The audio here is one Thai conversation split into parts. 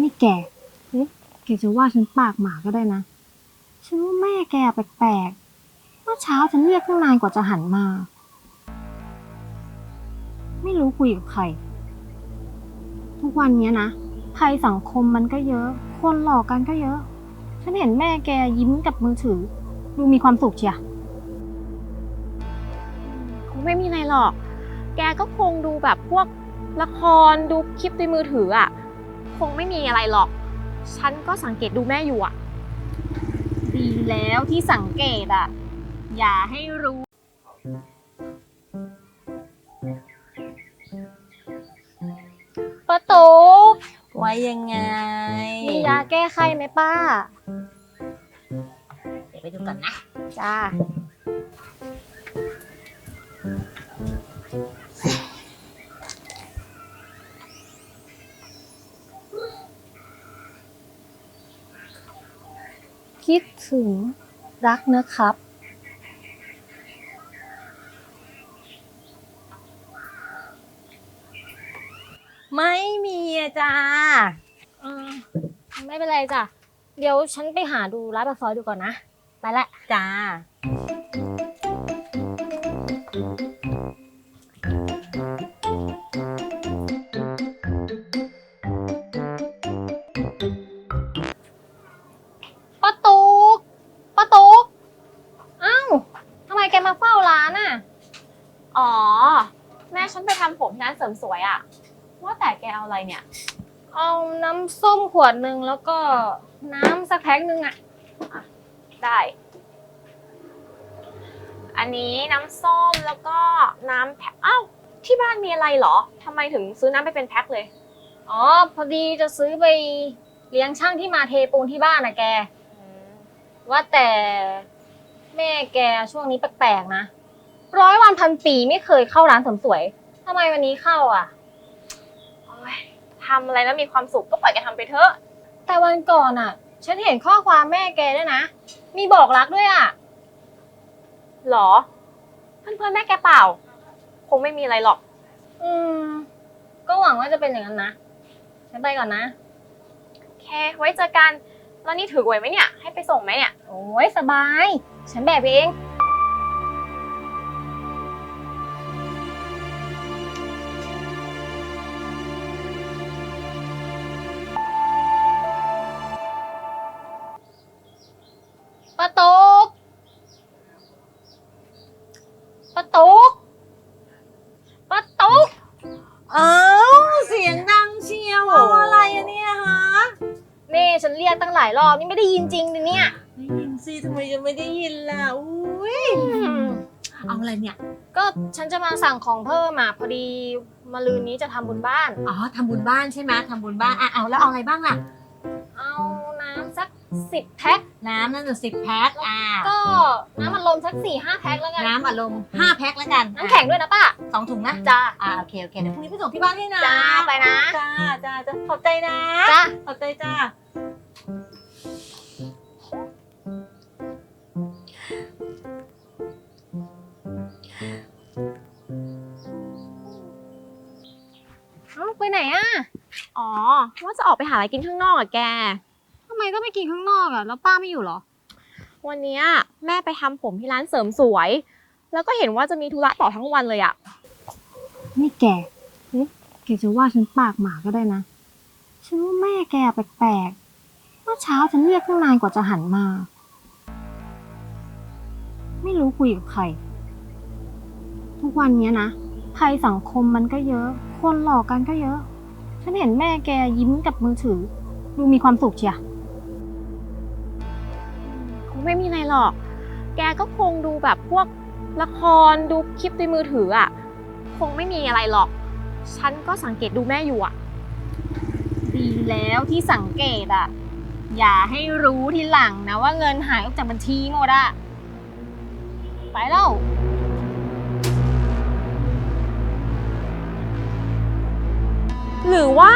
นี่แกเอ๊ะแกจะว่าฉันปากหมาก็ได้นะ ฉันว่าแม่แกแปลกๆ เมื่อเช้าฉันเรียกตั้งนานกว่าจะหันมา ไม่รู้คุยกับใคร ทุกวันนี้นะภัยสังคมมันก็เยอะ คนหลอกกันก็เยอะ ฉันเห็นแม่แกยิ้มกับมือถือ ดูมีความสุขเชียคงไม่มีอะไรหรอก แกก็คงดูแบบพวกละครดูคลิปในมือถืออะ งไม่มีอะไรหรอก ฉันก็สังเกตดูแม่อยู่อะดีแล้วที่สังเกตอะอย่าให้รู้ ประตูไว้ยังไงมียาแก้ไข้ไหมป้า เดี๋ยวไปดูก่อนนะ จ้า คิดถึงรักนะครับ ไม่มีอะจ้าเออไม่เป็นไรจ้ะ เดี๋ยวฉันไปหาดูร้านปลาซอยดูก่อนนะ ไปละ จ้า ร้านเสริมสวยอะว่าแต่แกเอาอะไรเนี่ย เอาน้ำส้มขวดหนึ่งแล้วก็น้ำสักแพ็คหนึ่งอะได้ อันนี้น้ำส้มแล้วก็น้ำแพ็คอ้าวที่บ้านมีอะไรเหรอทำไมถึงซื้อน้ำไปเป็นแพ็คเลย อ๋อ พอดีจะซื้อไปเลี้ยงช่างที่มาเทปูนที่บ้านนะแก ว่าแต่แม่แกช่วงนี้แปลกๆนะ ร้อยวันพันปีไม่เคยเข้าร้านเสริมสวย ทำไมวันนี้เข้าอะโอ๊ยทำอะไรแล้วมีความสุขก็ปล่อยแกทำไปเถอะ แต่วันก่อนอะ ฉันเห็นข้อความแม่แกด้วยนะ มีบอกรักด้วยอะ หรอ เพื่อนๆแม่แกเปล่า คงไม่มีอะไรหรอก อืม ก็หวังว่าจะเป็นอย่างนั้นนะ ฉันไปก่อนนะ แค่ไว้เจอกัน แล้วนี่ถือไหวไหมเนี่ย ให้ไปส่งไหมเนี่ย โอ้ยสบาย ฉันแบกไปเอง กตั้งหลายรอบนี่ไม่ได้ยินจริงดิเนี่ยได้ยินสิทำไมจะไม่ได้ยินล่ะอุ้ยเอาอะไรเนี่ย ก็ฉันจะมาสั่งของเพิ่มอะพอดีมาลืนนี้จะทำบุญบ้าน อ๋อทำบุญบ้านใช่ไหมทำบุญบ้านอะเอาแล้วเอาอะไรบ้างล่ะ เอาน้ำสักสิบแพ็คน้ำนั่นสิบแพ็คอ่าก็น้ำอัดลมสักสี่ห้าแพ็คแล้วกันน้ำอัดลมห้าแพ็คแล้วกันน้ำแข็งด้วยนะป้าสองถุงนะจ้าอ่าโอเคโอเคเดี๋ยวพรุ่งนี้ไปส่งที่บ้านให้นะจ้าไปนะจ้าจ้าจ้าขอบใจนะจ้า ขอบใจจ้า อะอ๋อ ว่าจะออกไปหาอะไรกินข้างนอกอะแก ทำไมต้องไปกินข้างนอกอะ แล้วป้าไม่อยู่เหรอ วันเนี้ยแม่ไปทำผมที่ร้านเสริมสวย แล้วก็เห็นว่าจะมีธุระต่อทั้งวันเลยอะนี่แกเอ๊ะแกจะว่าฉันปากหมาก็ได้นะ ฉันว่าแม่แกแปลกๆ เมื่อเช้าฉันเรียกตั้งนานกว่าจะหันมา ไม่รู้คุยกับใคร ทุกวันเนี้ยนะภัยสังคมมันก็เยอะ คนหลอกกันก็เยอะ ฉันเห็นแม่แกยิ้มกับมือถือ ดูมีความสุขเชียคงไม่มีอะไรหรอก แกก็คงดูแบบพวกละครดูคลิปในมือถืออะคงไม่มีอะไรหรอก ฉันก็สังเกตดูแม่อยู่อะดีแล้วที่สังเกตอะ อย่าให้รู้ทีหลังนะว่าเงินหายออกจากบัญชีหมดอะ ไปแล้ว หรือว่า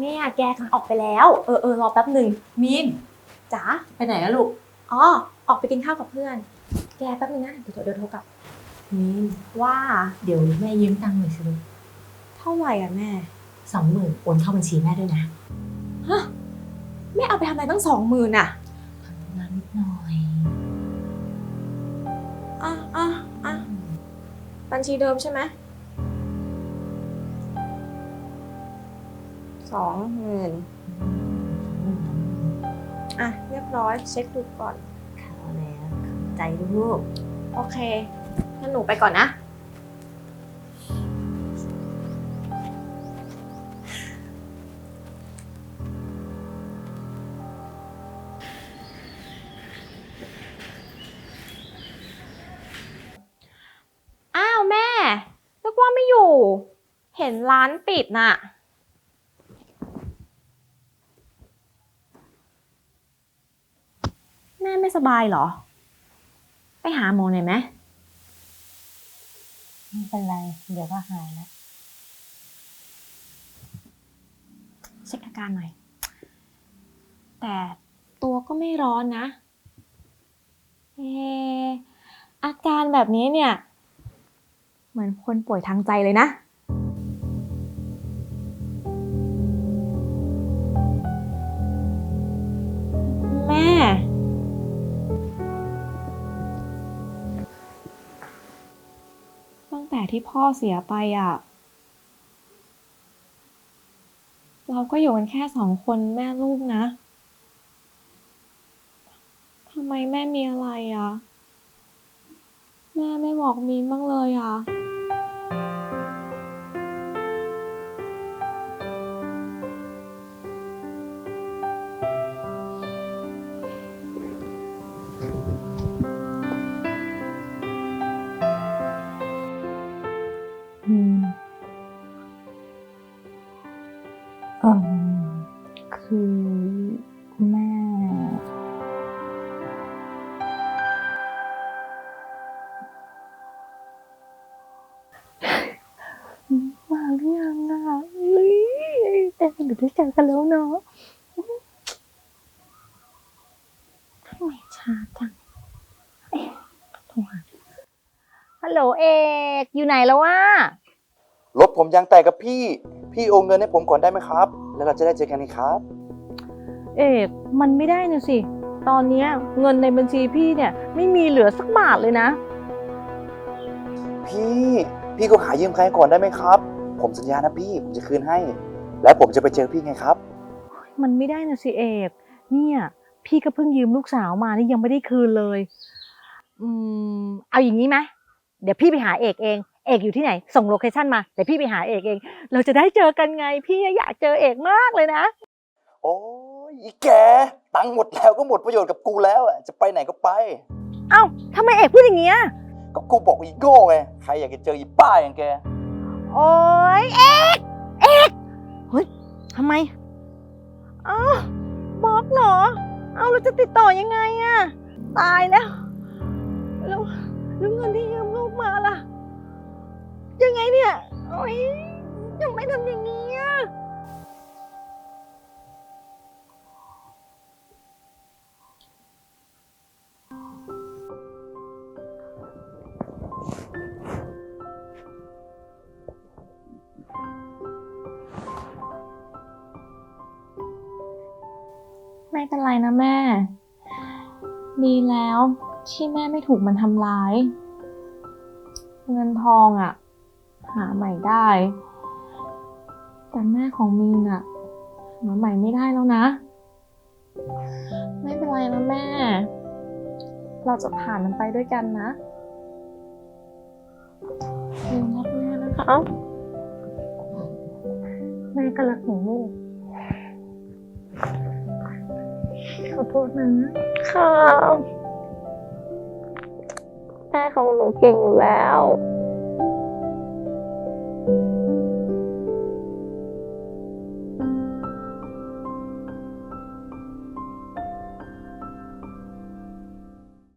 เนี่ยแกกำลังออกไปแล้ว เออเออรอแป๊บหนึ่งมินจ๋าไปไหนอะลูก อ๋อออกไปกินข้าวกับเพื่อน แกแป๊บนึงนะเดี๋ยวเดี๋ยวโทรกลับมินว่าเดี๋ยวแม่ยืมตังค์หน่อยสิลูกเท่าไหร่อะแม่สองหมื่นโอนเข้าบัญชีแม่ด้วยนะแม่เอาไปทำอะไรตั้งสองหมื่นอะงานนิดหน่อยอะอะอะบัญชีเดิมใช่ไหม สองหมื่นอะ เรียบร้อยเช็คดูก่อนเข้าแล้วเข้าใจลูก โอเคงั้นหนูไปก่อนนะ อ้าวแม่นึกว่าไม่อยู่ เห็นร้านปิดน่ะ ม่ไม่สบายเหรอ ไปหาหมอหน่อยไหมไม่เป็นไร เดี๋ยวก็หายแล้วเช็คอาการหน่อย แต่ตัวก็ไม่ร้อนนะ เอออาการแบบนี้เนี่ย เหมือนคนป่วยทางใจเลยนะ ที่พ่อเสียไปอะ เราก็อยู่กันแค่สองคนแม่ลูกนะทำไมแม่มีอะไรอะ แม่ไม่บอกมีนบ้างเลยอะ แต่เดี๋ยวได้เจอกันแล้วเนาะทำไมช้าจังเอ๊ะโทรหาฮัลโหลเอกอยู่ไหนแล้ววะรถผมยางแตกกับพี่ พี่โอนเงินให้ผมก่อนได้ไหมครับ แล้วเราจะได้เจอกันอีกครับ เอกมันไม่ได้นะสิ ตอนเนี้ยเงินในบัญชีพี่เนี่ย ไม่มีเหลือสักบาทเลยนะ พี่ พี่ก็หายืมใครก่อนได้ไหมครับ ผมสัญญานะพี่ ผมจะคืนให้ แล้วผมจะไปเจอพี่ไงครับ มันไม่ได้นะสิเอกเนี่ย พี่ก็เพิ่งยืมลูกสาวมานี่ยังไม่ได้คืนเลย อืมเอาอย่างนี้ไหมเดี๋ยวพี่ไปหาเอกเอง เอกอยู่ที่ไหน ส่งโลเคชั่นมาเดี๋ยวพี่ไปหาเอกเอง เราจะได้เจอกันไง พี่อยากเจอเอกมากเลยนะ โอ้ยอีแก ตังค์หมดแล้วก็หมดประโยชน์กับกูแล้วอะจะไปไหนก็ไป เอ้าทำไมเอกพูดอย่างเงี้ยก็กูบอกอีโก้ไง ใครอยากจะเจออีป้าอย่างแก โอ๊ยเอกเอก เฮ้ยทำไมอ้าบล็อกเหรอ เอาเราจะติดต่อยังไงอะตายแล้ว แล้วแล้วเงินที่ยืมลูกมาล่ะ ยังไงเนี่ย โอ๊ยทำไมทำอย่างนี้อะ ไม่เป็นไรนะแม่ ดีแล้วที่แม่ไม่ถูกมันทำร้าย เงินทองอะ่ะ หาใหม่ได้ แต่แม่ของมีนอะ่ะหาใหม่ไม่ได้แล้วนะ ไม่เป็นไรนะแม่ เราจะผ่านมันไปด้วยกันนะมีนรักแม่นะคะแม่ก็รักหนูลูก ขอโทษนะค่ะแม่ของหนูเก่งอยู่แล้ว